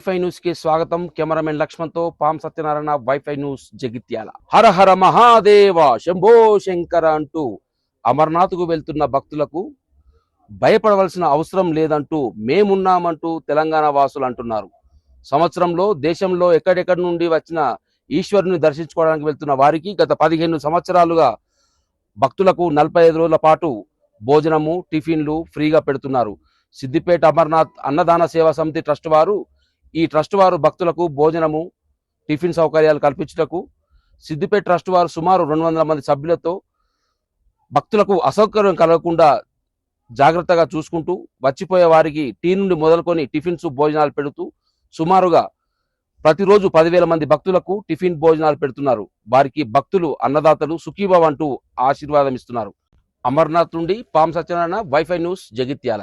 Wifi న్యూస్కి స్వాగతం. Cameraman లక్ష్మణ్తో పాం సత్యనారాయణ వైఫై న్యూస్ జగిత్యాల. హర హర మహాదేవ శంభో శంకర అంటూ అమర్నాథ్కు వెళ్తున్న భక్తులకు భయపడవలసిన అవసరం లేదంటూ మేమున్నామంటూ తెలంగాణ వాసులు అంటున్నారు. సంవత్సరంలో దేశంలో ఎక్కడెక్కడి నుండి వచ్చిన ఈశ్వరుని దర్శించుకోవడానికి వెళ్తున్న వారికి గత పదిహేను సంవత్సరాలుగా భక్తులకు నలభై ఐదు రోజుల పాటు భోజనము టిఫిన్లు ఫ్రీగా పెడుతున్నారు. సిద్దిపేట అమర్నాథ్ అన్నదాన సేవా సమితి ట్రస్ట్ వారు ఈ ట్రస్ట్ వారు భక్తులకు భోజనము టిఫిన్ సౌకర్యాలు కల్పించుటకు సిద్దిపేట ట్రస్ట్ వారు సుమారు రెండు వందల మంది సభ్యులతో భక్తులకు అసౌకర్యం కలగకుండా జాగ్రత్తగా చూసుకుంటూ వచ్చిపోయే వారికి టీ నుండి మొదలుకొని టిఫిన్స్ భోజనాలు పెడుతూ సుమారుగా ప్రతిరోజు పదివేల మంది భక్తులకు టిఫిన్ భోజనాలు పెడుతున్నారు. వారికి భక్తులు అన్నదాతలు సుఖీభావ్ అంటూ ఆశీర్వాదం ఇస్తున్నారు. అమర్నాథ్ నుండి పాం సత్యనారాయణ వైఫై న్యూస్ జగిత్యాల.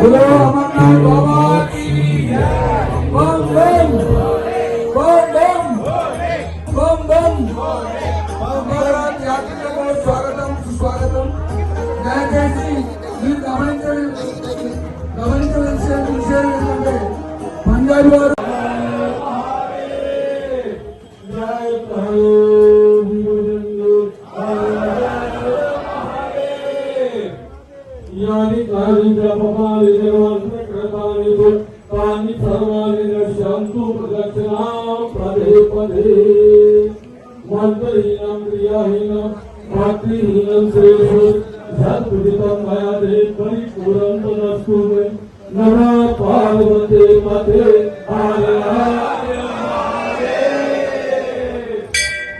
বলো আমার বাবা কি বম বম বম বম বম స్వాగతం సుస్వాగతం దయచేసి మీరు గమనించడం గమనించవలసిన విషయం ఏంటంటే పంజాబీ వారు तानि जपमानि सर्वान्ते कृतानि तु तानि सर्वाणि नश्यन्तु प्रदक्षिणां पदे पदे मन्त्रहीनं क्रियाहीनं भक्तिहीनं श्रेष्ठो यत्पूजितं मया ते परिपूरं तदस्तु मे नमः पार्वते मते आलया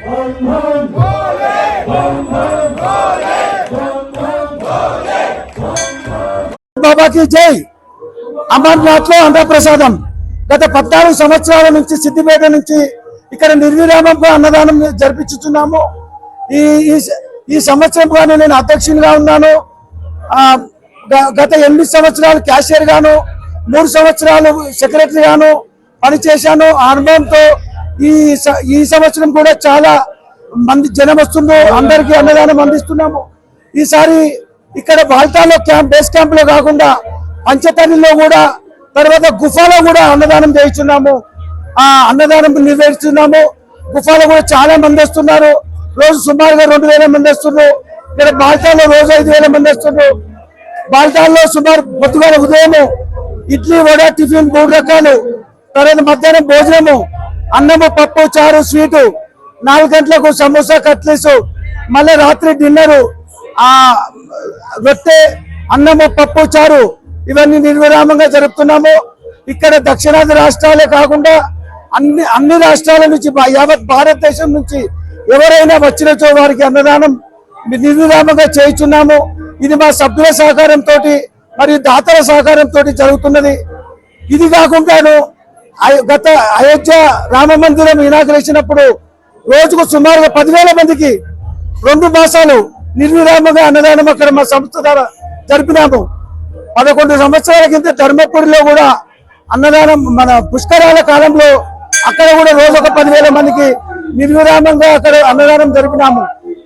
Bum, bum, bum, bum, బాబాకి జై అమర్నాథ్లో అన్నప్రసాదం గత పద్నాలుగు సంవత్సరాల నుంచి సిద్దిపేట నుంచి ఇక్కడ నిర్విరామంగా అన్నదానం జరిపించుతున్నాము. ఈ ఈ- ఈ సంవత్సరం కానీ నేను అధ్యక్షునిగా ఉన్నాను. గత ఎనిమిది సంవత్సరాలు క్యాషియర్ గాను మూడు సంవత్సరాలు సెక్రటరీ గాను పనిచేశాను. ఆ అనుభవంతో ఈ ఈ సంవత్సరం కూడా చాలా మంది జనం వస్తుందో అందరికీ అన్నదానం అందిస్తున్నాము. ఈసారి ఇక్కడ బాల్టాలో క్యాంప్ బేస్ క్యాంప్లో కాకుండా పంచతల్లిలో కూడా తర్వాత గుఫాలో కూడా అన్నదానం చేయిస్తున్నాము. ఆ అన్నదానం నిర్వహిస్తున్నాము. గుఫాలో కూడా చాలా మంది వస్తున్నారు. రోజు సుమారుగా రెండు వేల మంది వస్తున్నారు. ఇక్కడ బాల్టాల్లో రోజు ఐదు వేల మంది వస్తున్నారు. బాల్టాల్లో సుమారు పొద్దుగాల ఉదయం ఇడ్లీ వడ టిఫిన్ మూడు రకాలు. తర్వాత మధ్యాహ్నం భోజనము అన్నము పప్పు చారు స్వీటు. నాలుగు గంటలకు సమోసా కట్లెస్. మళ్ళీ రాత్రి డిన్నరు. ఆ రొట్టె అన్నము పప్పు చారు ఇవన్నీ నిర్విరామంగా జరుపుతున్నాము. ఇక్కడ దక్షిణాది రాష్ట్రాలే కాకుండా అన్ని అన్ని రాష్ట్రాల నుంచి యావత్ భారతదేశం నుంచి ఎవరైనా వచ్చినచో వారికి అన్నదానం నిర్విరామంగా చేయుచున్నాము ఇది మా సభ్యుల సహకారంతో మరియు దాతల సహకారంతో జరుగుతున్నది. ఇది కాకుండాను అయో- గత అయోధ్య రామ మందిరం ఇనాగ్రేషన్ రోజుకు సుమారుగా పదివేల మందికి రెండు మాసాలు నిర్విరామంగా అన్నదానం అక్కడ మా సంస్థ ద్వారా జరిపినాము. పదకొండు సంవత్సరాల కింద ధర్మపురిలో కూడా అన్నదానం మన పుష్కరాల కాలంలో అక్కడ కూడా రోజు ఒక పదివేల మందికి నిర్విరామంగా అక్కడ అన్నదానం జరిపినాము.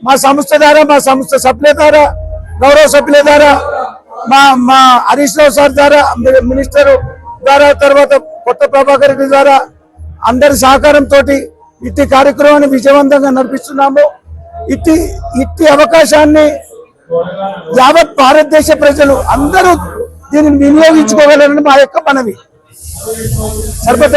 మా సంస్థ ద్వారా మా సంస్థ సభ్యుల ద్వారా గౌరవ సభ్యుల ద్వారా మా మా హరీష్ రావు సార్ ద్వారా మినిస్టర్ ద్వారా తర్వాత కొత్త ప్రభాకర్ రెడ్డి ద్వారా అందరి సహకారంతో ఇట్టి కార్యక్రమాన్ని విజయవంతంగా నడిపిస్తున్నాము. ఇట్టి ఇట్టి అవకాశాన్ని యావత్ భారతదేశ ప్రజలు అందరూ దీనిని వినియోగించుకోగలరని మా యొక్క మనవి. సర్వత